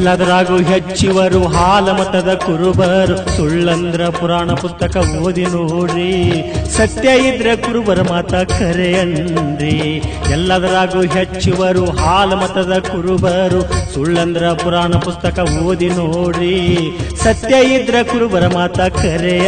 ಎಲ್ಲದರಾಗೂ ಹೆಚ್ಚಿವರು ಹಾಲಮತದ ಕುರುಬರು. ಸುಳ್ಳಂದ್ರ ಪುರಾಣ ಪುಸ್ತಕ ಓದಿ ನೋಡ್ರಿ. ಸತ್ಯ ಇದ್ರೆ ಕುರುಬರ ಮಾತ ಕರೆ ಅಂದ್ರಿ ಎಲ್ಲದರಾಗೂ ಹೆಚ್ಚಿವರು ಹಾಲಮತದ ಕುರುಬರು. ಸುಳ್ಳಂದ್ರ ಪುರಾಣ ಪುಸ್ತಕ ಓದಿ ನೋಡ್ರಿ. ಸತ್ಯ ಇದ್ರ ಕುರುಬರ ಮಾತ ಕರೆ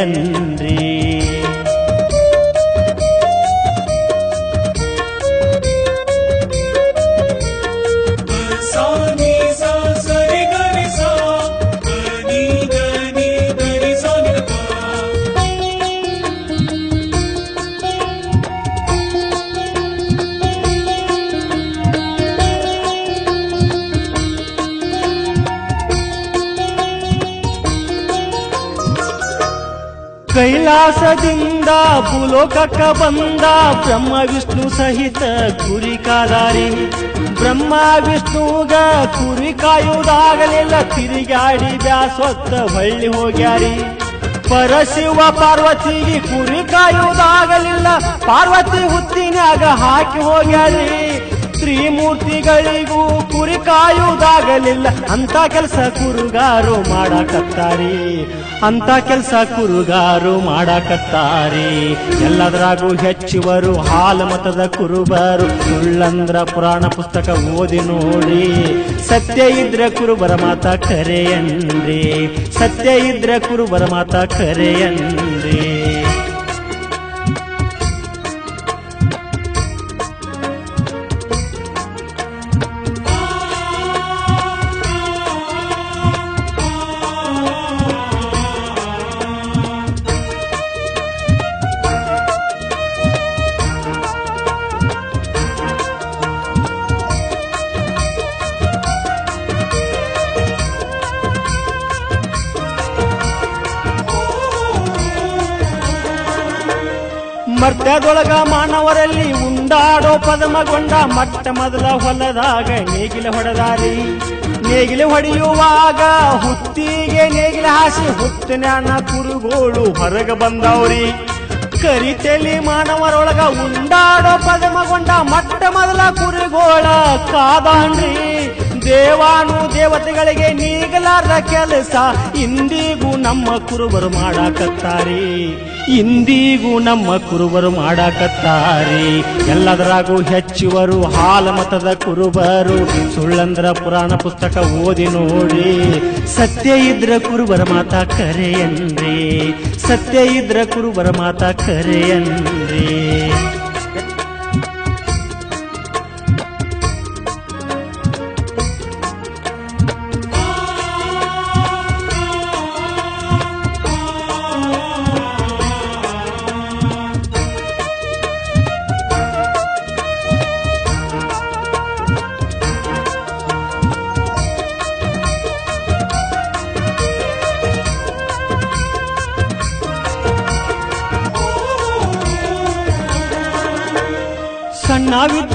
ಕೈಲಾಸದಿಂದ ಭೂಲೋಕಕ್ಕ ಬಂದ ಬ್ರಹ್ಮ ವಿಷ್ಣು ಸಹಿತ ಕುರಿ ಕಾದಾರಿ. ಬ್ರಹ್ಮ ವಿಷ್ಣುಗ ಕುರಿ ಕಾಯುವುದಾಗಲಿಲ್ಲ ತಿರುಗಾಡಿ ಬ್ಯಾಸೊತ್ತ ಹೊಳ್ಳಿ ಹೋಗ್ಯಾರಿ. ಪರಶಿವ ಪಾರ್ವತಿಗೆ ಕುರಿ ಕಾಯುವುದಾಗಲಿಲ್ಲ ಪಾರ್ವತಿ ಹುತ್ತಿನಾಗ ಹಾಕಿ ಹೋಗ್ಯಾರಿ. ತ್ರಿಮೂರ್ತಿಗಳಿಗೂ ಕುರಿ ಕಾಯುವುದಾಗಲಿಲ್ಲ ಅಂತ ಕೆಲಸ ಕುರುಗಾರು ಮಾಡಾಕತ್ತಾರಿ. ಅಂತ ಕೆಲಸ ಕುರುಗಾರು ಮಾಡಾಕತ್ತಾರಿ. ಎಲ್ಲದರಾಗೂ ಹೆಚ್ಚುವರು ಹಾಲ ಮತದ ಕುರುಬರು. ಸುಳ್ಳಂದ್ರ ಪುರಾಣ ಪುಸ್ತಕ ಓದಿ ನೋಡಿ. ಸತ್ಯ ಇದ್ರೆ ಕುರುಬರ ಮಾತ ಕರೆಯನ್ರಿ ಸತ್ಯ ಇದ್ರೆ ಕುರುಬರ ಮಾತ ಕರೆಯನ್ರಿ ಮರ್ತ್ಯದೊಳಗ ಮಾನವರಲ್ಲಿ ಉಂಡಾಡೋ ಪದಮಗೊಂಡ ಮಟ್ಟ ಮೊದಲ ಹೊಲದಾಗ ನೇಗಿಲ ಹೊಡೆದಾರಿ. ನೇಗಿಲು ಹೊಡೆಯುವಾಗ ಹುತ್ತಿಗೆ ನೇಗಿಲು ಹಾಸಿ ಹುತ್ತಿನ ಕುರುಗೋಳು ಹೊರಗ ಬಂದವ್ರಿ. ಕರಿತೆಲಿ ಮಾನವರೊಳಗ ಉಂಡಾಡೋ ಪದಮಗೊಂಡ ಮಟ್ಟ ಮೊದಲ ಕುರುಗೋಳ ಕಾದಾನ್ರಿ. ದೇವಾನು ದೇವತೆಗಳಿಗೆ ನೀಗಲಾರ ಕೆಲಸ. ಇಂದಿಗೂ ನಮ್ಮ ಕುರುಬರು ಮಾಡಾಕತ್ತಾರೆ. ಇಂದಿಗೂ ನಮ್ಮ ಕುರುಬರು ಮಾಡಾಕತ್ತಾರೆ. ಎಲ್ಲದರಾಗೂ ಹೆಚ್ಚುವರು ಹಾಲ ಮತದ ಕುರುಬರು. ಸುಳ್ಳಂದ್ರ ಪುರಾಣ ಪುಸ್ತಕ ಓದಿ ನೋಡಿ. ಸತ್ಯ ಇದ್ರ ಕುರುಬರ ಮಾತಾ ಕರೆಯನ್ರಿ ಸತ್ಯ ಇದ್ರ ಕುರುಬರ ಮಾತಾ ಕರೆಯನ್ರಿ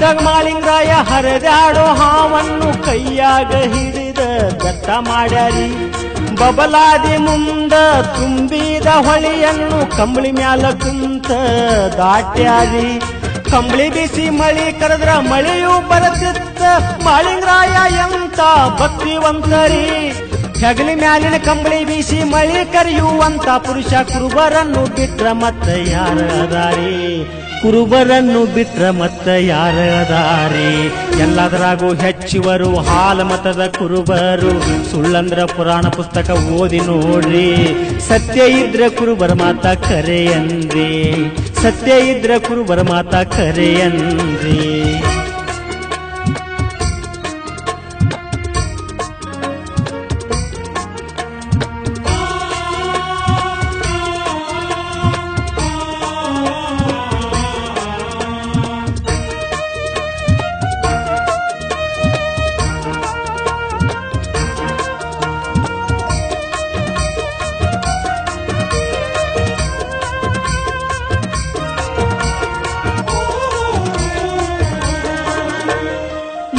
ಮಾಳಿಂಗಾಯ ಹರಿದಾಡೋ ಹಾವನ್ನು ಕೈಯಾಗ ಹಿಡಿದ ಬೆಟ್ಟ ಮಾಡ್ಯಾರಿ. ಬಬಲಾದಿ ಮುಂದ ತುಂಬಿದ ಹೊಳಿಯನ್ನು ಕಂಬಳಿ ಮ್ಯಾಲ ಕುಂತ ದಾಟ್ಯಾರಿ. ಕಂಬಳಿ ಬಿಸಿ ಮಳಿ ಕರೆದ್ರ ಮಳೆಯೂ ಬರತಿತ್ತ ಮಾಳಿಂಗರಾಯ ಎಂತ ಭಕ್ತಿವಂತರಿ. ಹೆಗಲಿ ಮ್ಯಾಲಿನ ಕಂಬಳಿ ಬೀಸಿ ಮಳಿ ಕರೆಯುವಂತ ಪುರುಷ ಕುರುಬರನ್ನು ಬಿಟ್ರ ಮತ್ತ ಯಾರ ಅದಾರಿ ಕುರುಬರನ್ನು ಬಿಟ್ರ ಮತ್ತ ಯಾರ ಅದಾರಿ ಎಲ್ಲದರಾಗೂ ಹೆಚ್ಚುವರು ಹಾಲ ಮತದ ಕುರುಬರು. ಸುಳ್ಳಂದ್ರ ಪುರಾಣ ಪುಸ್ತಕ ಓದಿ ನೋಡ್ರಿ. ಸತ್ಯ ಇದ್ರ ಕುರುಬರ ಮಾತ ಕರೆಯಂದ್ರಿ ಸತ್ಯ ಇದ್ರ ಕುರುಬರ ಮಾತ ಕರೆಯನ್ರಿ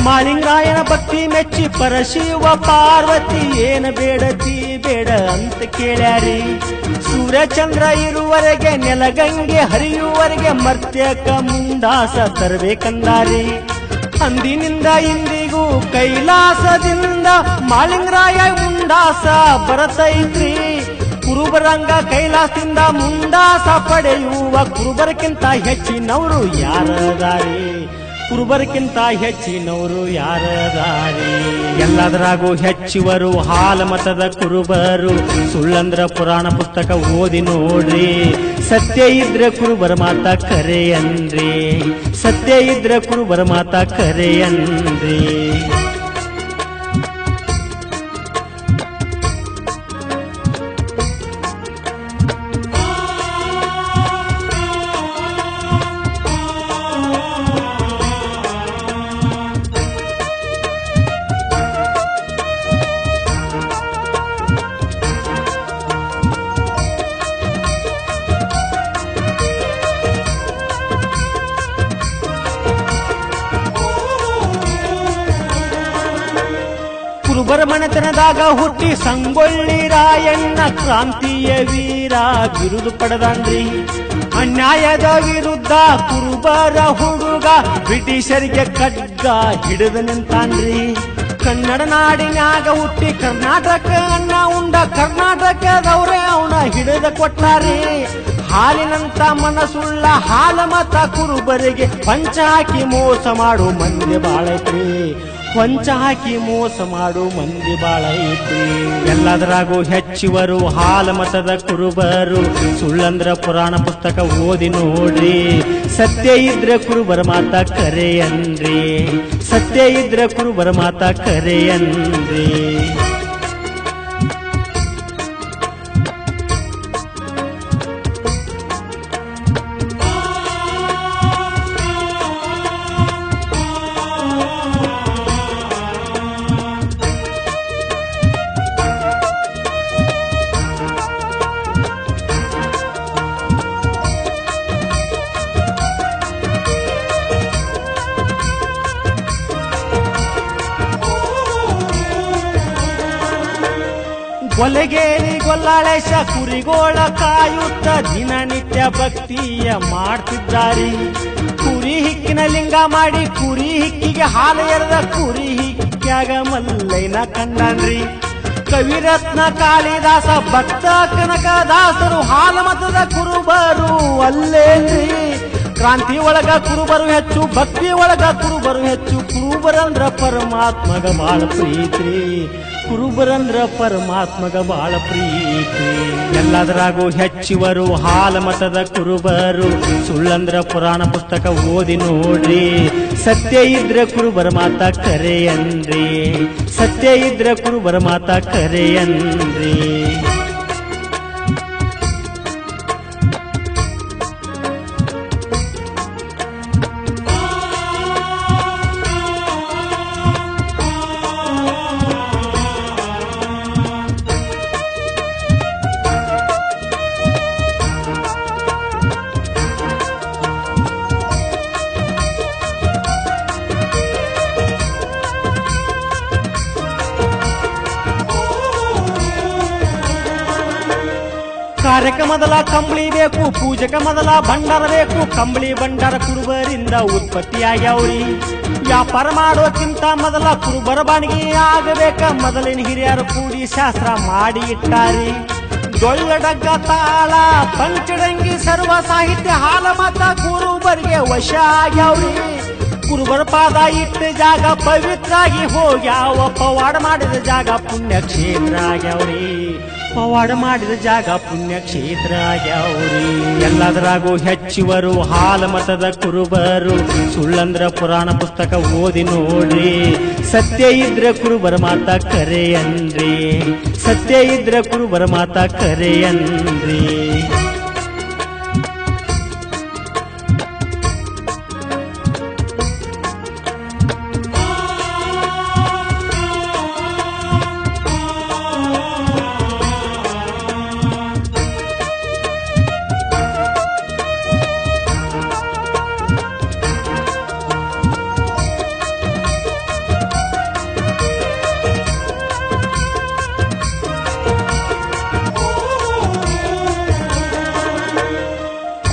ಮಾಳಿಂಗಾಯನ ಭಕ್ತಿ ಮೆಚ್ಚಿ ಪರಶಿವ ಪಾರ್ವತಿ, ಏನ ಬೇಡತಿ ಬೇಡ ಅಂತ ಕೇಳ್ಯಾರಿ. ಸೂರ್ಯಚಂದ್ರ ಇರುವರೆಗೆ, ನೆಲಗಂಗೆ ಹರಿಯುವರೆಗೆ ಮರ್ತ್ಯಕ ಮುಂದಾಸ ತರಬೇಕಂದಾರಿ. ಅಂದಿನಿಂದ ಇಂದಿಗೂ ಕೈಲಾಸದಿಂದ ಮಾಲಿಂಗರಾಯ ಮುಂದಾಸ ಬರತೈತ್ರಿ. ಕುರುಬರಂಗ ಕೈಲಾಸದಿಂದ ಮುಂದಾಸ ಪಡೆಯುವ ಕುರುಬರಕ್ಕಿಂತ ಹೆಚ್ಚಿನವರು ಯಾರದಾರಿ? ಕುರುಬರಕ್ಕಿಂತ ಹೆಚ್ಚಿನವರು ಯಾರದಾರಿ? ಎಲ್ಲದರಾಗೂ ಹೆಚ್ಚುವರು ಹಾಲ ಮತದ ಕುರುಬರು. ಸುಳ್ಳಂದ್ರ ಪುರಾಣ ಪುಸ್ತಕ ಓದಿ ನೋಡ್ರಿ. ಸತ್ಯ ಇದ್ರೆ ಕುರುಬರ ಮಾತ ಕರೆಯನ್ರಿ ಸತ್ಯ ಇದ್ರೆ ಕುರುಬರ ಮಾತ ಕರೆಯನ್ರಿ ಮನೆತನದಾಗ ಹುಟ್ಟಿ ಸಂಗೊಳ್ಳಿ ರಾಯಣ್ಣ ಕ್ರಾಂತಿಯ ವೀರ, ಬಿರುದು ಪಡೆದಾನ್ರಿ. ಅನ್ಯಾಯದ ವಿರುದ್ಧ ಕುರುಬರ ಹುಡುಗ ಬ್ರಿಟಿಷರಿಗೆ ಖಡ್ಗ ಹಿಡಿದು ನಿಂತಾನ್ರಿ. ಕನ್ನಡ ನಾಡಿನಾಗ ಹುಟ್ಟಿ ಕರ್ನಾಟಕ ಅನ್ನ ಉಂಡ ಕರ್ನಾಟಕದವ್ರೆ ಅವನ ಹಿಡಿದ ಕೊಟ್ಟಾರಿ. ಹಾಲಿನಂತ ಮನಸ್ಸುಳ್ಳ ಹಾಲ ಮತ ಕುರುಬರಿಗೆ ಪಂಚ ಹಾಕಿ ಮೋಸ ಮಾಡು ಮಂದಿ ಬಾಳೈತ್ರಿ. ಕೊಂಚ ಹಾಕಿ ಮೋಸ ಮಾಡು ಮಂದಿ ಬಾಳೈತಿ ಎಲ್ಲದರಾಗೂ ಹೆಚ್ಚುವರು ಹಾಲ ಮತದ ಕುರುಬರು. ಸುಳ್ಳಂದ್ರ ಪುರಾಣ ಪುಸ್ತಕ ಓದಿ ನೋಡ್ರಿ. ಸತ್ಯ ಇದ್ರೆ ಕುರುಬರ ಮಾತ ಕರೆಯನ್ರಿ ಸತ್ಯ ಇದ್ರೆ ಕುರುಬರ ಮಾತ ಕರೆಯನ್ರಿ ಕೊಲೆಗೇರಿ ಗೊಲ್ಲಾಳೇಶ ಕುರಿಗೋಳ ಕಾಯುತ್ತ ದಿನನಿತ್ಯ ಭಕ್ತಿಯ ಮಾಡ್ತಿದ್ದಾರೆ. ಕುರಿ ಹಿಕ್ಕಿನ ಲಿಂಗ ಮಾಡಿ ಕುರಿ ಹಿಕ್ಕಿಗೆ ಹಾಲು ಎರೆದ ಕುರಿ ಹಿಕ್ಕ್ಯಾಗ ಮಲ್ಲೈನ ಕಂಡನ್ರಿ ಕವಿರತ್ನ ಕಾಳಿದಾಸ ಭಕ್ತ ಕನಕದಾಸರು ಹಾಲು ಮತದ ಕುರುಬರು ಅಲ್ಲೇನ್ರಿ. ಕ್ರಾಂತಿ ಒಳಗ ಕುರುಬರು ಹೆಚ್ಚು, ಭಕ್ತಿ ಒಳಗ ಕುರುಬರು ಹೆಚ್ಚು ಕುರುಬರಂದ್ರ ಪರಮಾತ್ಮಗ ಬಾಳ ಪ್ರೀತಿ ಕುರುಬರಂದ್ರ ಪರಮಾತ್ಮಗ ಬಾಳ ಪ್ರೀತಿ. ಎಲ್ಲದರಾಗೂ ಹೆಚ್ಚುವರು ಹಾಲ ಮತದ ಕುರುಬರು. ಸುಳ್ಳಂದ್ರ ಪುರಾಣ ಪುಸ್ತಕ ಓದಿ ನೋಡ್ರಿ. ಸತ್ಯ ಇದ್ರ ಕುರುಬರ ಮಾತ ಕರೆಯನ್ರಿ ಸತ್ಯ ಇದ್ರ ಕುರುಬರ ಮಾತ ಕರೆಯನ್ರಿ ಮೊದಲ ಕಂಬಳಿ ಬೇಕು, ಪೂಜಕ ಮೊದಲ ಭಂಡಾರ ಬೇಕು. ಕಂಬಳಿ ಭಂಡಾರ ಕುರುಬರಿಂದ ಉತ್ಪತ್ತಿಯಾಗ್ಯಾವ್ರಿ. ವ್ಯಾಪಾರ ಮಾಡೋಕ್ಕಿಂತ ಮೊದಲ ಕುರುಬರ ಬಾಣಿಗೆ ಆಗಬೇಕ. ಮೊದಲಿನ ಹಿರಿಯರು ಕೂಡಿ ಶಾಸ್ತ್ರ ಮಾಡಿ ಇಟ್ಟಾರಿ. ಡೊಳ್ಳ ಡಗ್ಗ ತಾಳ, ಪಂಚಡಂಗಿ ಸರ್ವ ಸಾಹಿತ್ಯ ಹಾಲ ಮತ ಕುರುಬರಿಗೆ ವಶ ಆಗ್ಯಾವ್ರಿ. ಕುರುಬರ ಪಾದ ಇಟ್ಟ ಜಾಗ ಪವಿತ್ರಾಗಿ ಹೋಗ್ಯಾವ. ಪವಾಡ ಮಾಡಿದ ಜಾಗ ಪುಣ್ಯ ಕ್ಷೇತ್ರ ಆಗ್ಯಾವ್ರಿ ಪವಾಡ ಮಾಡಿದ ಜಾಗ ಪುಣ್ಯ ಕ್ಷೇತ್ರ ಆಗ್ಯಾವ್ರಿ ಎಲ್ಲದರಾಗೂ ಹೆಚ್ಚುವರು ಹಾಲ ಮತದ ಕುರುಬರು. ಸುಳ್ಳಂದ್ರ ಪುರಾಣ ಪುಸ್ತಕ ಓದಿ ನೋಡ್ರಿ. ಸತ್ಯ ಇದ್ರ ಕುರುಬರ ಮಾತ ಕರೆಯನ್ರಿ ಸತ್ಯ ಇದ್ರೆ ಕುರುಬರ ಮಾತ ಕರೆಯನ್ರಿ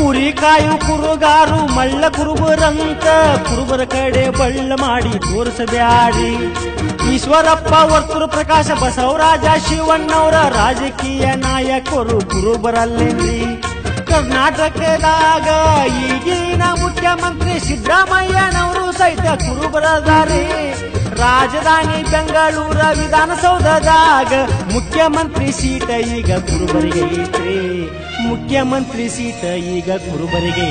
ಕಾಯು ಕುರುಗಾರು ಮಳ್ಳ ಕುರುಬರಂತ ಕುರುಬರ ಕಡೆ ಬಳ್ಳ ಮಾಡಿ ತೋರಿಸಬ್ಯಾಡಿ ಈಶ್ವರಪ್ಪ ವರ್ತುರ ಪ್ರಕಾಶ ಬಸವರಾಜ ಶಿವಣ್ಣವರ ರಾಜಕೀಯ ನಾಯಕರು ಕುರುಬರಲ್ಲೇನ್ರಿ ಕರ್ನಾಟಕದಾಗ ಈಗಿನ ಮುಖ್ಯಮಂತ್ರಿ ಸಿದ್ದರಾಮಯ್ಯನವರು ಸಹಿತ ಕುರುಬರದಾರಿ. ರಾಜಧಾನಿ ಬೆಂಗಳೂರ ವಿಧಾನಸೌಧದಾಗ ಮುಖ್ಯಮಂತ್ರಿ ಸೀಟ ಈಗ ಕುರುಬರಿಗೆ ಐತ್ರಿ. ಮುಖ್ಯಮಂತ್ರಿ ಸೀಟ ಈಗ ಕುರುಬರಿಗೆ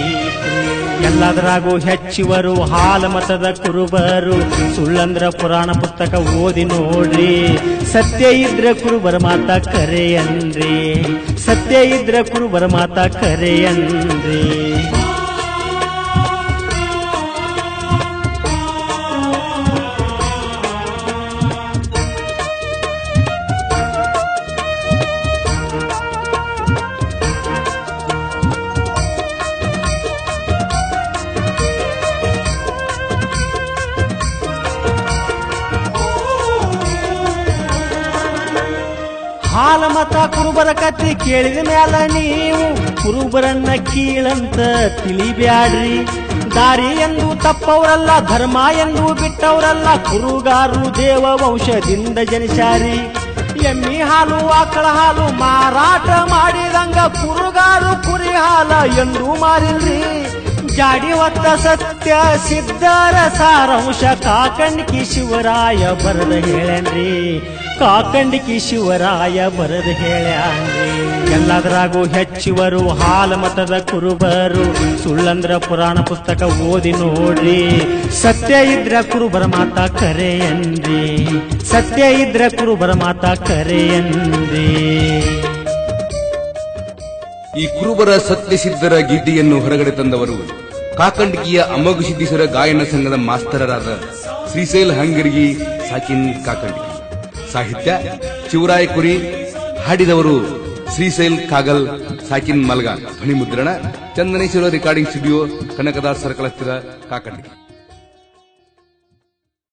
ಎಲ್ಲದರಾಗೂ ಹೆಚ್ಚುವರು ಹಾಲ ಮತದ ಕುರುಬರು. ಸುಳ್ಳಂದ್ರ ಪುರಾಣ ಪುಸ್ತಕ ಓದಿ ನೋಡ್ರಿ. ಸತ್ಯ ಇದ್ರ ಕುರುಬರ ಮಾತ ಕರೆಯನ್ರಿ ಸತ್ಯ ಇದ್ರ ಕುರುಬರ ಮಾತ ಕರೆಯನ್ರಿ ಹಾಲ ಮತ ಕುರುಬರ ಕತ್ತಿ ಕೇಳಿದ ಮ್ಯಾಲ ನೀವು. ಕುರುಬರನ್ನ ಕೀಳಂತ ತಿಳಿಬ್ಯಾಡ್ರಿ. ದಾರಿ ಎಂದು ತಪ್ಪವರಲ್ಲ, ಧರ್ಮ ಎಂದು ಬಿಟ್ಟವರಲ್ಲ ಕುರುಗಾರು ದೇವ ವಂಶದಿಂದ ಜನಿಸಾರಿ ಎಮ್ಮಿ ಹಾಲು, ಆಕಳ ಹಾಲು ಮಾರಾಟ ಮಾಡಿದಂಗ ಕುರುಗಾರು ಕುರಿ ಹಾಲ ಎಂದು ಮಾರಿಲ್ರಿ. ಜಾಡಿ ಒತ್ತ ಸತ್ಯ ಸಿದ್ಧರ ಸಾರಾಂಶ. ಕಾಕಂಡಿಕಿ ಶಿವರಾಯ ಬರದ ಹೇಳನ್ರಿ. ಕಾಕಂಡಿಕಿ ಶಿವರಾಯ ಬರದ ಹೇಳ್ಯಾನ್ರಿ ಎಲ್ಲದರಾಗೂ ಹೆಚ್ಚುವರು ಹಾಲ ಮತದ ಕುರುಬರು. ಸುಳ್ಳಂದ್ರ ಪುರಾಣ ಪುಸ್ತಕ ಓದಿ ನೋಡ್ರಿ. ಸತ್ಯ ಇದ್ರ ಕುರುಬರ ಮಾತ ಕರೆಯನ್ರಿ. ಸತ್ಯ ಇದ್ರ ಕುರುಬರ ಮಾತ ಕರೆಯನ್ರಿ. ಈ ಕುರುಬರ ಸತ್ಯಸಿದ್ಧರ ಗೀತೆಯನ್ನು ಹೊರಗಡೆ ತಂದವರು ಕಾಕಂಡಿಕಿಯ ಅಮೋಘ ಸಿದ್ಧೀಶ್ವರ ಗಾಯನ ಸಂಘದ ಮಾಸ್ತರರಾದ ಶ್ರೀಶೈಲ್ ಹಂಗರ್ಗಿ ಸಾಕಿನ್ ಕಾಕಂಡಗಿ ಸಾಹಿತ್ಯ ಶಿವರಾಯ ಕುರಿ ಹಾಡಿದವರು ಶ್ರೀಶೈಲ್ ಕಾಗಲ್, ಸಾಕಿನ್ ಮಲ್ಗ ಧ್ವನಿ ಮುದ್ರಣ Chandaneshwara recording studio Kanakadas circle ಹತ್ತಿರ ಕಾಕಂಡಿಕಿ.